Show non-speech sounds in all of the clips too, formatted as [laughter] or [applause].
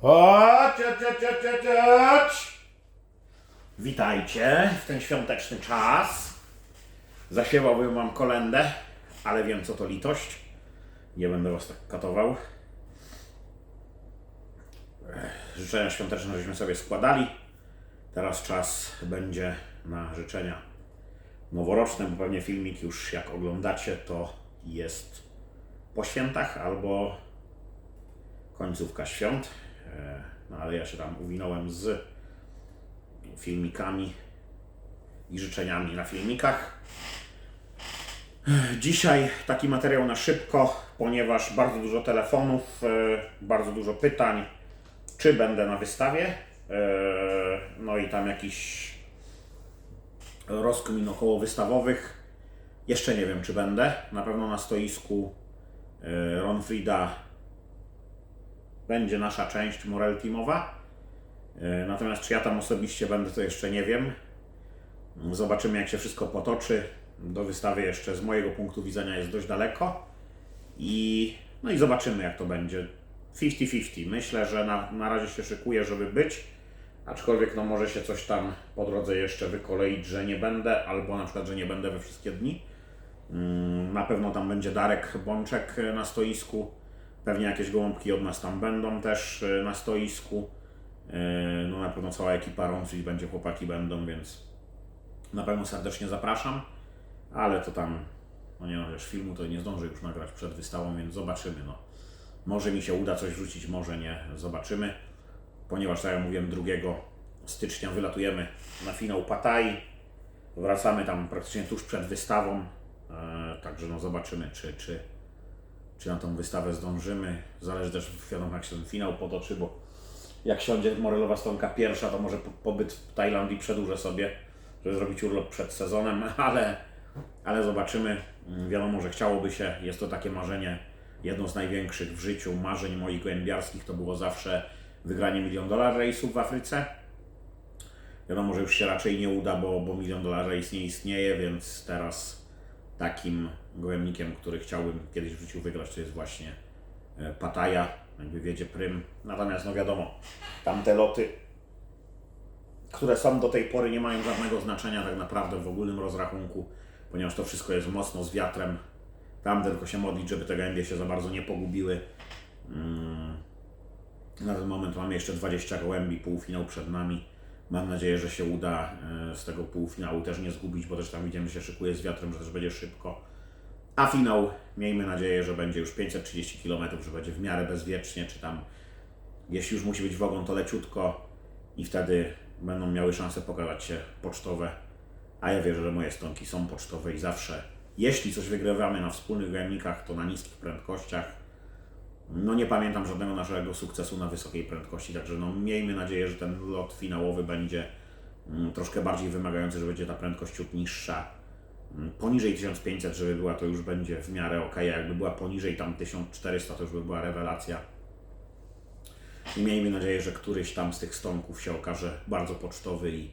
Chodź, chodź, chodź, chodź. Witajcie w ten świąteczny czas. Zaśpiewałbym wam kolendę, ale wiem co to litość. Nie będę was tak katował. Życzenia świąteczne żeśmy sobie składali. Teraz czas będzie na życzenia noworoczne, bo pewnie filmik już jak oglądacie to jest po świętach albo końcówka świąt. E, No ale ja się tam uwinąłem z filmikami i życzeniami na filmikach. Dzisiaj taki materiał na szybko, ponieważ bardzo dużo telefonów, e, bardzo dużo pytań, czy będę na wystawie. E, No i tam jakiś rozkmin około wystawowych. Jeszcze nie wiem, czy będę. Na pewno na stoisku Ronfrida będzie nasza część Morel Teamowa. E, Natomiast czy ja tam osobiście będę, to jeszcze nie wiem. Zobaczymy, jak się wszystko potoczy. Do wystawy jeszcze z mojego punktu widzenia jest dość daleko. I, no i zobaczymy, jak to będzie. 50-50. Myślę, że na, na razie się szykuję, żeby być. Aczkolwiek no może się coś tam po drodze jeszcze wykoleić, że nie będę, albo na przykład, że nie będę we wszystkie dni. Mm, Na pewno tam będzie Darek Bączek e, na stoisku. Pewnie jakieś gołąbki od nas tam będą też e, na stoisku. E, No na pewno cała ekipa Rącli będzie, chłopaki będą, więc na pewno serdecznie zapraszam. Ale to tam, no nie no, filmu to nie zdążę już nagrać przed wystawą, więc zobaczymy. No. Może mi się uda coś wrzucić, może nie, zobaczymy. Ponieważ, tak jak mówiłem, 2 stycznia wylatujemy na finał Patai. Wracamy tam praktycznie tuż przed wystawą. E, także no zobaczymy, czy, czy, czy na tą wystawę zdążymy. Zależy też, wiadomo, jak się ten finał potoczy, bo jak siądzie Morelowa stronka pierwsza, to może po- pobyt w Tajlandii przedłużę sobie, żeby zrobić urlop przed sezonem, [laughs] ale, ale zobaczymy. Mm, Wiadomo, że chciałoby się, jest to takie marzenie, jedno z największych w życiu marzeń moich gołębiarskich to było zawsze wygranie milion dolar rejsów w Afryce. Wiadomo, że już się raczej nie uda, bo, bo milion dolar rejs nie istnieje, więc teraz takim gołębnikiem, który chciałbym kiedyś w życiu wygrać, to jest właśnie e, Pataja, jakby wiedzie prym. Natomiast no wiadomo, tamte loty, które są do tej pory nie mają żadnego znaczenia tak naprawdę w ogólnym rozrachunku, ponieważ to wszystko jest mocno z wiatrem. Tam tylko się modlić, żeby te gołębie się za bardzo nie pogubiły. Mm. Na ten moment mamy jeszcze 20 gołębi, półfinał przed nami. Mam nadzieję, że się uda e, z tego półfinału też nie zgubić, bo też tam widzimy, się szykuje z wiatrem, że też będzie szybko. A finał, miejmy nadzieję, że będzie już 530 km, że będzie w miarę bezwiecznie, czy tam, jeśli już musi być w ogon, to leciutko i wtedy będą miały szansę pokazać się pocztowe. A ja wierzę, że moje stonki są pocztowe i zawsze, jeśli coś wygrywamy na wspólnych gojemnikach, to na niskich prędkościach. No nie pamiętam żadnego naszego sukcesu na wysokiej prędkości, także no miejmy nadzieję, że ten lot finałowy będzie mm, troszkę bardziej wymagający, że będzie ta prędkość ciut niższa. Mm, Poniżej 1500, żeby była, to już będzie w miarę ok, a jakby była poniżej tam 1400, to już by była rewelacja. I miejmy nadzieję, że któryś tam z tych stonków się okaże bardzo pocztowy i,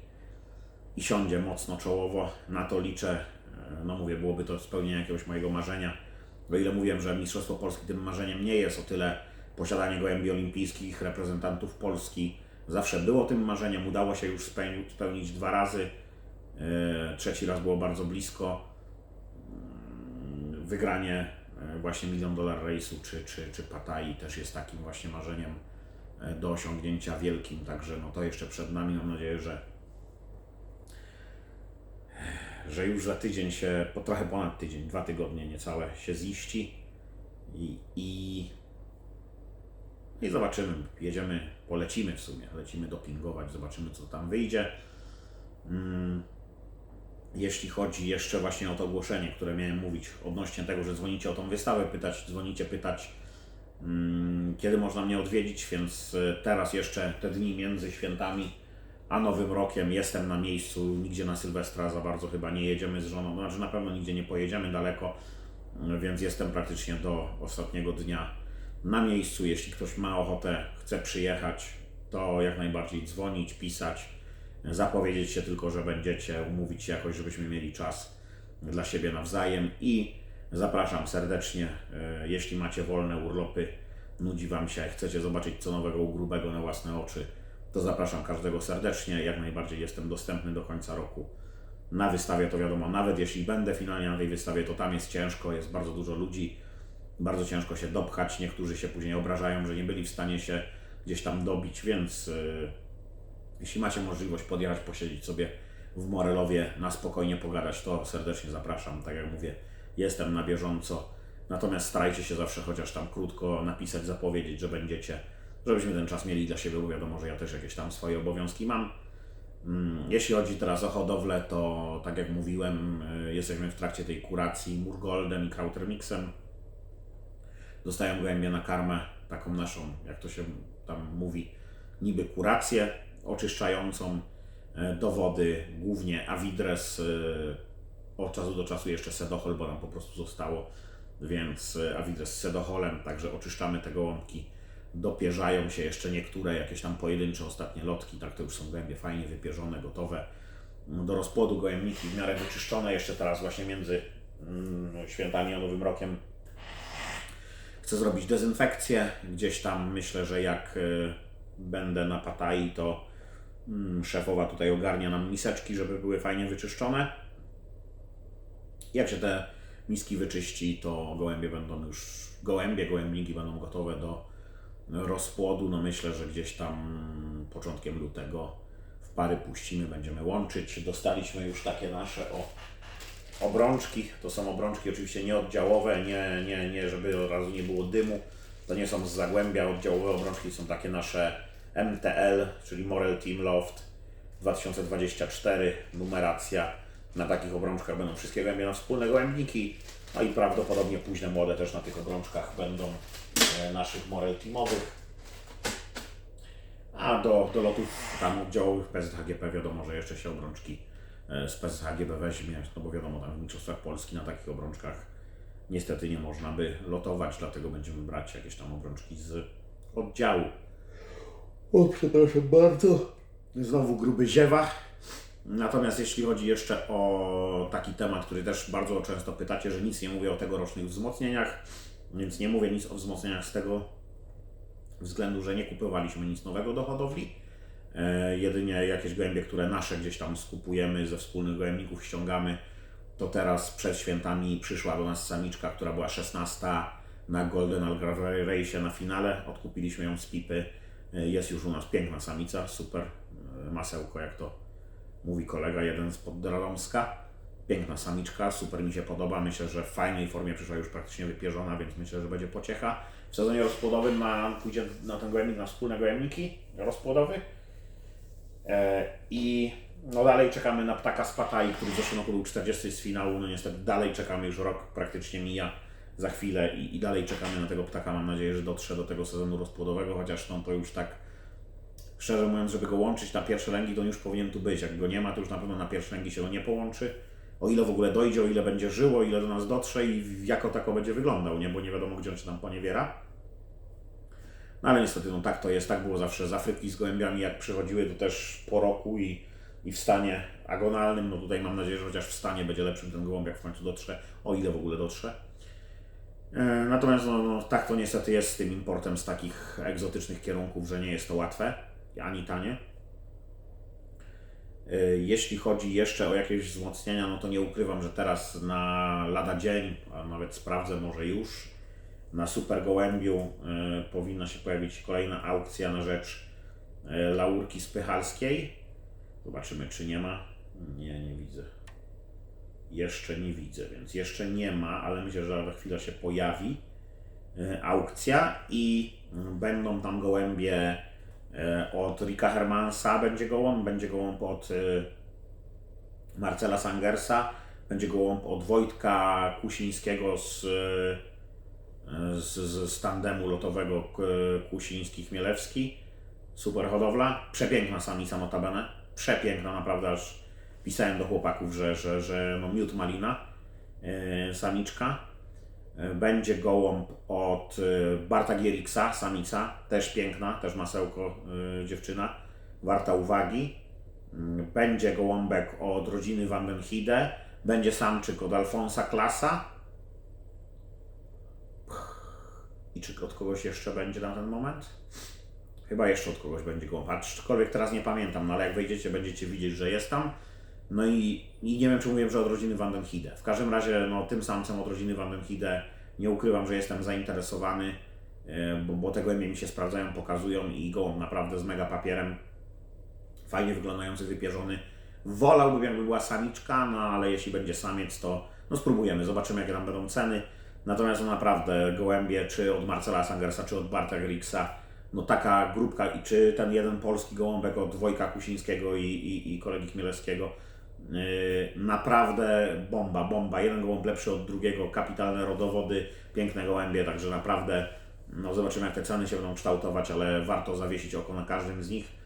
i siądzie mocno czołowo. Na to liczę. E, No mówię, byłoby to spełnienie jakiegoś mojego marzenia. O ile mówiłem, że Mistrzostwo Polski tym marzeniem nie jest, o tyle posiadanie gołębi olimpijskich, reprezentantów Polski zawsze było tym marzeniem. Udało się już spełnić, dwa razy. E, Trzeci raz było bardzo blisko. Mm, Wygranie e, właśnie milion dolar rejsu czy, czy, czy Patai też jest takim właśnie marzeniem e, do osiągnięcia wielkim. Także no to jeszcze przed nami. Mam nadzieję, że że już za tydzień się, po trochę ponad tydzień, dwa tygodnie niecałe się ziści i, i, i zobaczymy, jedziemy, polecimy w sumie, lecimy dopingować, zobaczymy co tam wyjdzie. Mm, Jeśli chodzi jeszcze właśnie o to ogłoszenie, które miałem mówić odnośnie tego, że dzwonicie o tą wystawę, pytać, dzwonicie pytać, mm, kiedy można mnie odwiedzić, więc y, teraz jeszcze te dni między świętami a Nowym Rokiem jestem na miejscu, nigdzie na Sylwestra za bardzo chyba nie jedziemy z żoną, znaczy na pewno nigdzie nie pojedziemy daleko, więc jestem praktycznie do ostatniego dnia na miejscu. Jeśli ktoś ma ochotę, chce przyjechać, to jak najbardziej dzwonić, pisać, zapowiedzieć się tylko, że będziecie, umówić się jakoś, żebyśmy mieli czas dla siebie nawzajem i zapraszam serdecznie, e, jeśli macie wolne urlopy, nudzi Wam się, chcecie zobaczyć co nowego u grubego na własne oczy, to zapraszam każdego serdecznie. Jak najbardziej jestem dostępny do końca roku. Na wystawie to wiadomo, nawet jeśli będę finalnie na tej wystawie, to tam jest ciężko, jest bardzo dużo ludzi, bardzo ciężko się dopchać. Niektórzy się później obrażają, że nie byli w stanie się gdzieś tam dobić, więc yy, jeśli macie możliwość podjechać, posiedzieć sobie w Morelowie, na spokojnie pogadać, to serdecznie zapraszam. Tak jak mówię, jestem na bieżąco. Natomiast starajcie się zawsze chociaż tam krótko napisać, zapowiedzieć, że będziecie, żebyśmy ten czas mieli dla siebie, bo wiadomo, że ja też jakieś tam swoje obowiązki mam. Mm, Jeśli chodzi teraz o hodowlę, to tak jak mówiłem, y, jesteśmy w trakcie tej kuracji Murgoldem i Krautermixem. Dostają gołębie na karmę, taką naszą, jak to się tam mówi, niby kurację oczyszczającą e, do wody, głównie Avidres, e, od czasu do czasu jeszcze Sedohol, bo nam po prostu zostało, więc Avidres z Sedoholem, także oczyszczamy te gołąbki. Dopierzają się jeszcze niektóre, jakieś tam pojedyncze ostatnie lotki, tak to już są gołębie fajnie wypierzone, gotowe do rozpłodu, gołębniki w miarę wyczyszczone, jeszcze teraz właśnie między mm, świętami a Nowym Rokiem chcę zrobić dezynfekcję. Gdzieś tam myślę, że jak y, będę na Patai, to mm, szefowa tutaj ogarnia nam miseczki, żeby były fajnie wyczyszczone. Jak się te miski wyczyści, to gołębie będą już, gołębie, gołębniki będą gotowe do rozpłodu. No myślę, że gdzieś tam początkiem lutego w pary puścimy, będziemy łączyć. Dostaliśmy już takie nasze o obrączki. To są obrączki oczywiście nieoddziałowe, nie, nie, nie żeby od razu nie było dymu. To nie są z Zagłębia oddziałowe obrączki, są takie nasze MTL, czyli Morel Team Loft 2024, numeracja. Na takich obrączkach będą wszystkie gołębie na wspólne gołębniki, no i prawdopodobnie późne młode też na tych obrączkach będą e, naszych Morel Teamowych. A do, do lotów tam oddziałowych PZHGP wiadomo, że jeszcze się obrączki e, z PZHGB weźmie, no bo wiadomo, tam w Mistrzostwach Polski na takich obrączkach niestety nie można by lotować, dlatego będziemy brać jakieś tam obrączki z oddziału. O, przepraszam bardzo. Znowu gruby ziewa. Natomiast jeśli chodzi jeszcze o taki temat, który też bardzo często pytacie, że nic nie mówię o tegorocznych wzmocnieniach, więc nie mówię nic o wzmocnieniach z tego względu, że nie kupowaliśmy nic nowego do hodowli. E, jedynie jakieś gołębie, które nasze gdzieś tam skupujemy, ze wspólnych gołębników ściągamy, to teraz przed świętami przyszła do nas samiczka, która była 16 na Golden Algarve Race na finale. Odkupiliśmy ją z pipy. E, Jest już u nas piękna samica, super e, masełko, jak to mówi kolega, jeden z Poddradomska. Piękna samiczka, super mi się podoba. Myślę, że w fajnej formie przyszła już praktycznie wypierzona, więc myślę, że będzie pociecha. W sezonie rozpłodowym ma, pójdzie na ten gołębnik, na wspólne gołębniki rozpłodowy. E, I no dalej czekamy na ptaka z Patai, który w zeszłym roku był 40 z finału. No niestety dalej czekamy, już rok praktycznie mija za chwilę i, i dalej czekamy na tego ptaka. Mam nadzieję, że dotrze do tego sezonu rozpłodowego, chociaż no to już tak szczerze mówiąc, żeby go łączyć na pierwsze lęgi, to on już powinien tu być. Jak go nie ma, to już na pewno na pierwsze lęgi się to nie połączy. O ile w ogóle dojdzie, o ile będzie żyło, ile do nas dotrze i jako tako będzie wyglądał, nie? Bo nie wiadomo, gdzie on się tam poniewiera. No ale niestety, no tak to jest, tak było zawsze z Afryki z gołębiami, jak przychodziły, to też po roku i, i w stanie agonalnym, no tutaj mam nadzieję, że chociaż w stanie będzie lepszym ten gołąb, jak w końcu dotrze, o ile w ogóle dotrze. E, Natomiast no, no, tak to niestety jest z tym importem z takich egzotycznych kierunków, że nie jest to łatwe, ani tanie. E, Jeśli chodzi jeszcze o jakieś wzmocnienia, no to nie ukrywam, że teraz na lada dzień, a nawet sprawdzę może już, na Super Gołębiu e, powinna się pojawić kolejna aukcja na rzecz e, laurki spychalskiej. Zobaczymy, czy nie ma. Nie, nie widzę. Jeszcze nie widzę, więc jeszcze nie ma, ale myślę, że za chwilę się pojawi aukcja i mm, będą tam gołębie od Rika Hermansa, będzie gołąb, będzie gołąb od e, Marcela Sangersa, będzie gołąb od Wojtka Kusińskiego z, e, z, z, z tandemu lotowego Kusiński-Chmielewski. Super hodowla, przepiękna samica notabene, przepiękna naprawdę, aż pisałem do chłopaków, że, że, że no miód malina, e, samiczka. E, Będzie gołąb od e, Barta Gieriksa, samica, też piękna, też masełko e, dziewczyna, warta uwagi. Mm, Będzie gołąbek od rodziny Van den będzie samczyk od Alfonsa Klasa i czy od kogoś jeszcze będzie na ten moment. Chyba jeszcze od kogoś będzie gołąb, aczkolwiek teraz nie pamiętam, no ale jak wejdziecie, będziecie widzieć, że jest tam. No i, i nie wiem, czy mówiłem, że od rodziny Van den Hide. W każdym razie, no tym samcem od rodziny Van den Hide nie ukrywam, że jestem zainteresowany, e, bo, bo te głębie mi się sprawdzają, pokazują i gołąb naprawdę z mega papierem, fajnie wyglądający, wypierzony. Wolałbym, jakby była samiczka, no ale jeśli będzie samiec, to no spróbujemy, zobaczymy, jakie tam będą ceny. Natomiast no naprawdę gołębie, czy od Marcela Sangersa, czy od Barta Grixa, no taka grupka, i czy ten jeden polski gołąbek od Wojka Kusińskiego i, i, i kolegi Chmielewskiego, naprawdę bomba, bomba. Jeden gołąb lepszy od drugiego, kapitalne rodowody, piękne gołębie, także naprawdę no zobaczymy, jak te ceny się będą kształtować, ale warto zawiesić oko na każdym z nich.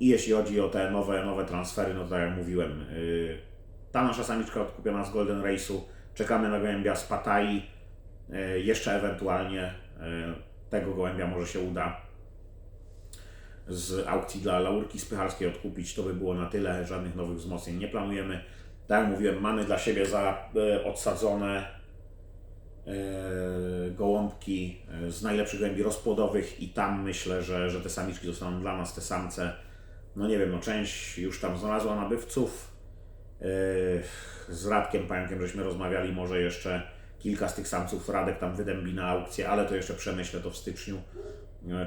I jeśli chodzi o te nowe, nowe transfery, no to tak jak mówiłem, yy, ta nasza samiczka odkupiona z Golden Race'u, czekamy na gołębia z Patai, yy, jeszcze ewentualnie yy, tego gołębia może się uda z aukcji dla Laurki Spychalskiej odkupić. To by było na tyle, żadnych nowych wzmocnień nie planujemy. Tak jak mówiłem, mamy dla siebie za e, odsadzone e, gołąbki e, z najlepszych gołębi rozpłodowych i tam myślę, że, że te samiczki zostaną dla nas, te samce. No nie wiem, no część już tam znalazła nabywców. E, Z Radkiem Pająkiem żeśmy rozmawiali, może jeszcze kilka z tych samców Radek tam wydębi na aukcję, ale to jeszcze przemyślę to w styczniu,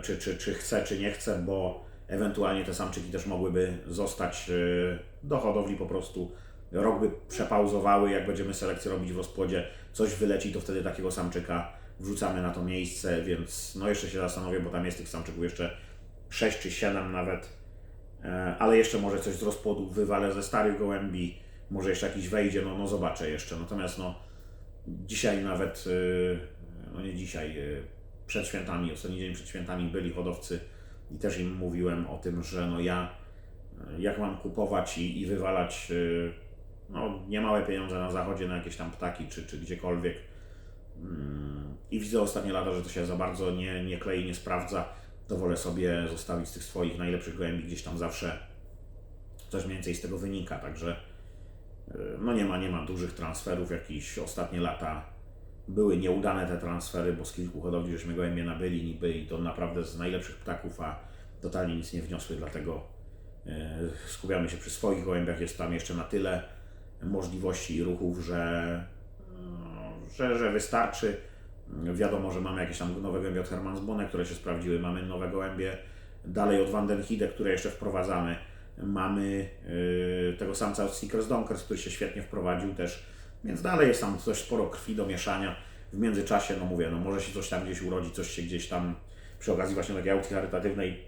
czy, czy, czy chcę, czy nie chcę, bo ewentualnie te samczyki też mogłyby zostać e, do hodowli po prostu. Rok by przepauzowały, jak będziemy selekcję robić w rozpłodzie, coś wyleci, to wtedy takiego samczyka wrzucamy na to miejsce, więc no jeszcze się zastanowię, bo tam jest tych samczyków jeszcze 6 czy 7 nawet, E, ale jeszcze może coś z rozpłodu wywalę ze starych gołębi, może jeszcze jakiś wejdzie, no, no zobaczę jeszcze. Natomiast no dzisiaj nawet, y, no nie dzisiaj, przed świętami, ostatni dzień przed świętami byli hodowcy i też im mówiłem o tym, że no ja y, jak mam kupować i, i wywalać y, no, niemałe pieniądze na zachodzie na jakieś tam ptaki czy, czy gdziekolwiek. Mm, i widzę ostatnie lata, że to się za bardzo nie, nie klei, nie sprawdza, to wolę sobie zostawić tych swoich najlepszych gołębi gdzieś tam zawsze. Coś mniej więcej z tego wynika, także y, no nie ma, nie ma dużych transferów, jakieś ostatnie lata były nieudane te transfery, bo z kilku hodowli żeśmy gołębie nabyli niby i to naprawdę z najlepszych ptaków, a totalnie nic nie wniosły, dlatego y, skupiamy się przy swoich gołębiach, jest tam jeszcze na tyle możliwości i ruchów, że, no, że, że wystarczy. Wiadomo, że mamy jakieś tam nowe gołębie od Hermansbone, które się sprawdziły, mamy nowe gołębie dalej od Van den Hide, które jeszcze wprowadzamy. Mamy yy, tego samca od Snickers Donkers, który się świetnie wprowadził też, więc dalej jest tam coś sporo krwi do mieszania. W międzyczasie, no mówię, no może się coś tam gdzieś urodzi, coś się gdzieś tam przy okazji właśnie takiej aukcji charytatywnej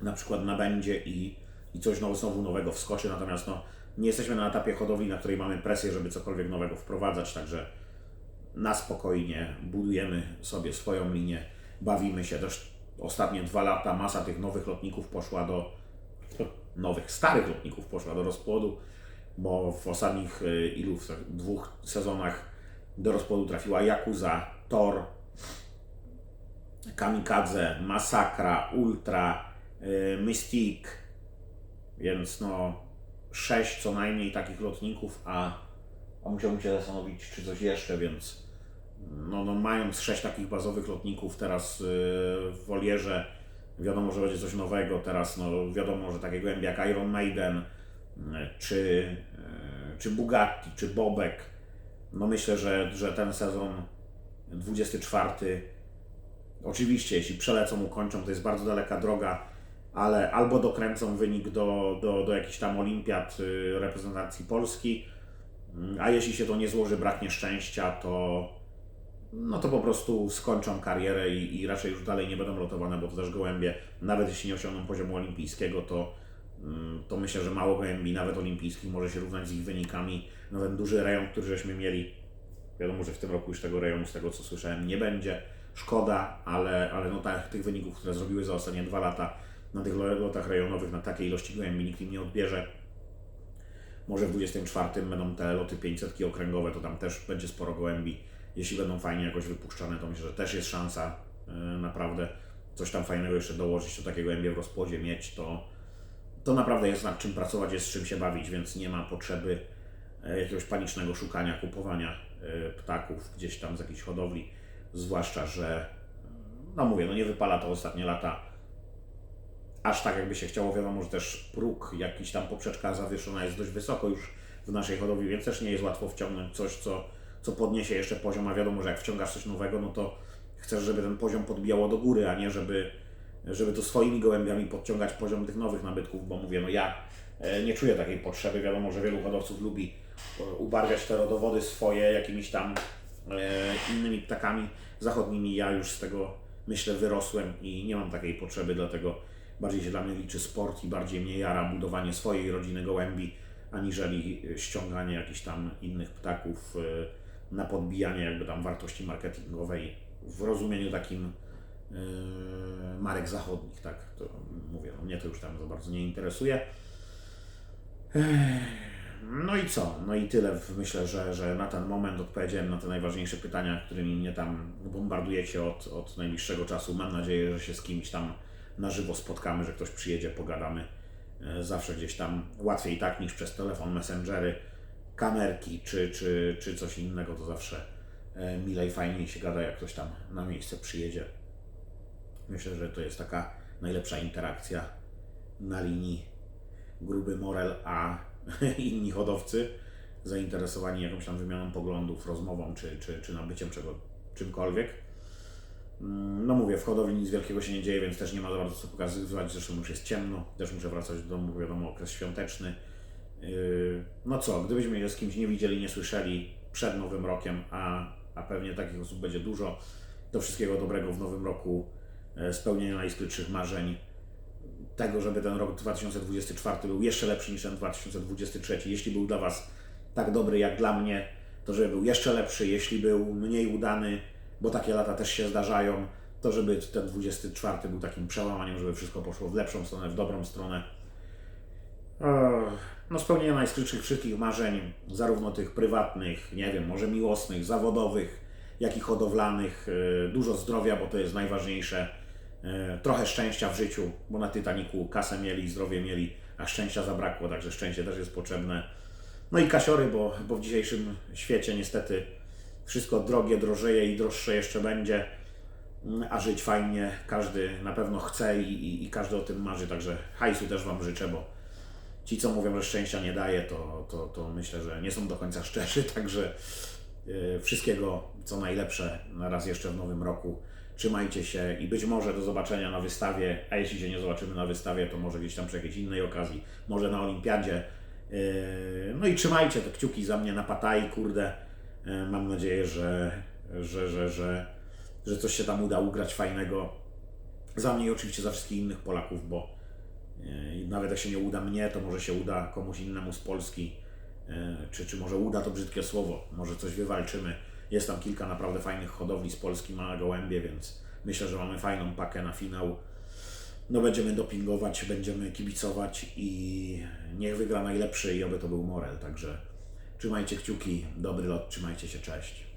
na przykład nabędzie i, i coś now, znowu nowego wskoczy, natomiast no, nie jesteśmy na etapie hodowli, na której mamy presję, żeby cokolwiek nowego wprowadzać, także na spokojnie budujemy sobie swoją linię, bawimy się. Też ostatnie dwa lata masa tych nowych lotników poszła do nowych, starych lotników poszła do rozpłodu, bo w ostatnich y, ilu, w tak dwóch sezonach do rozpłodu trafiła Yakuza, Thor, Kamikadze, Masakra, Ultra, y, Mystique, więc no sześć co najmniej takich lotników, a, a musiałbym się zastanowić, czy coś jeszcze, więc no, no mając sześć takich bazowych lotników teraz yy, w wolierze, wiadomo, że będzie coś nowego, teraz no wiadomo, że takie gołębie jak Iron Maiden, czy, yy, czy Bugatti, czy Bobek, no myślę, że, że ten sezon 24 Oczywiście, jeśli przelecą, ukończą, to jest bardzo daleka droga, ale albo dokręcą wynik do, do, do jakichś tam olimpiad y, reprezentacji Polski, mm, a jeśli się to nie złoży, braknie szczęścia, to no to po prostu skończą karierę i, i raczej już dalej nie będą lotowane, bo to też gołębie, nawet jeśli nie osiągną poziomu olimpijskiego, to, to myślę, że mało gołębi, nawet olimpijskich, może się równać z ich wynikami na ten duży rejon, który żeśmy mieli. Wiadomo, że w tym roku już tego rejonu, z tego co słyszałem, nie będzie. Szkoda, ale, ale no tak, tych wyników, które zrobiły za ostatnie dwa lata na tych lotach rejonowych, na takiej ilości gołębi nikt im nie odbierze. Może w 24 będą te loty 500 okręgowe, to tam też będzie sporo gołębi. Jeśli będą fajnie jakoś wypuszczane, to myślę, że też jest szansa yy, naprawdę coś tam fajnego jeszcze dołożyć, to takiego gołębie w rozpłodzie mieć, to, to naprawdę jest nad czym pracować, jest z czym się bawić, więc nie ma potrzeby e, jakiegoś panicznego szukania, kupowania e, ptaków gdzieś tam z jakichś hodowli. zwłaszcza, że no mówię, no nie wypala to ostatnie lata aż tak jakby się chciało. Wiadomo, że też próg, jakiś tam poprzeczka zawieszona jest dość wysoko już w naszej hodowli, więc też nie jest łatwo wciągnąć coś, co, co podniesie jeszcze poziom, a wiadomo, że jak wciągasz coś nowego, no to chcesz, żeby ten poziom podbijało do góry, a nie żeby, żeby to swoimi gołębiami podciągać poziom tych nowych nabytków, bo mówię, no ja e, nie czuję takiej potrzeby. Wiadomo, że wielu hodowców lubi e, ubarwiać te rodowody swoje jakimiś tam e, innymi ptakami zachodnimi. Ja już z tego myślę wyrosłem i nie mam takiej potrzeby, dlatego bardziej się dla mnie liczy sport i bardziej mnie jara budowanie swojej rodziny gołębi, aniżeli ściąganie jakichś tam innych ptaków na podbijanie jakby tam wartości marketingowej w rozumieniu takim marek zachodnich, tak? To mówię, no mnie to już tam za bardzo nie interesuje. No i co? No i tyle. Myślę, że, że na ten moment odpowiedziałem na te najważniejsze pytania, którymi mnie tam bombardujecie od, od najbliższego czasu. Mam nadzieję, że się z kimś tam na żywo spotkamy, że ktoś przyjedzie, pogadamy. E, Zawsze gdzieś tam łatwiej tak niż przez telefon, messengery, kamerki czy, czy, czy coś innego, to zawsze milej, fajniej się gada, jak ktoś tam na miejsce przyjedzie. Myślę, że to jest taka najlepsza interakcja na linii gruby Morel, a [laughs] inni hodowcy zainteresowani jakąś tam wymianą poglądów, rozmową czy, czy, czy nabyciem czego, czymkolwiek. Mm, No mówię, w hodowli nic wielkiego się nie dzieje, więc też nie ma za bardzo co pokazywać. Zresztą już jest ciemno, też muszę wracać do domu, wiadomo, okres świąteczny. Yy, No co, gdybyśmy się z kimś nie widzieli, nie słyszeli przed Nowym Rokiem, a, a pewnie takich osób będzie dużo, to wszystkiego dobrego w Nowym Roku, spełnienia najskrytszych marzeń, tego, żeby ten rok 2024 był jeszcze lepszy niż ten 2023. Jeśli był dla Was tak dobry jak dla mnie, to żeby był jeszcze lepszy. Jeśli był mniej udany, bo takie lata też się zdarzają, to żeby ten 24 był takim przełamaniem, żeby wszystko poszło w lepszą stronę, w dobrą stronę. Ech, No spełnienie najskrytszych wszystkich marzeń, zarówno tych prywatnych, nie wiem, może miłosnych, zawodowych, jak i hodowlanych. E, Dużo zdrowia, bo to jest najważniejsze. E, Trochę szczęścia w życiu, bo na Titaniku kasę mieli, zdrowie mieli, a szczęścia zabrakło, także szczęście też jest potrzebne. No i kasiory, bo, bo w dzisiejszym świecie niestety wszystko drogie, drożeje i droższe jeszcze będzie, Mm, a żyć fajnie każdy na pewno chce i, i, i każdy o tym marzy, także hajsu też Wam życzę, bo ci, co mówią, że szczęścia nie daje, to, to, to myślę, że nie są do końca szczerzy, [laughs] także yy, wszystkiego co najlepsze na raz jeszcze w nowym roku. Trzymajcie się i być może do zobaczenia na wystawie, a jeśli się nie zobaczymy na wystawie, to może gdzieś tam przy jakiejś innej okazji, może na olimpiadzie. Yy, No i trzymajcie te kciuki za mnie na patai, kurde. Yy, Mam nadzieję, że, że, że, że, że coś się tam uda ugrać fajnego. Za mnie i oczywiście za wszystkich innych Polaków, bo yy, nawet jak się nie uda mnie, to może się uda komuś innemu z Polski. Czy, czy może uda to brzydkie słowo, może coś wywalczymy. Jest tam kilka naprawdę fajnych hodowli z Polski, małe gołębie, więc myślę, że mamy fajną pakę na finał. No będziemy dopingować, będziemy kibicować i niech wygra najlepszy i oby to był Morel. Także trzymajcie kciuki, dobry lot, trzymajcie się, cześć.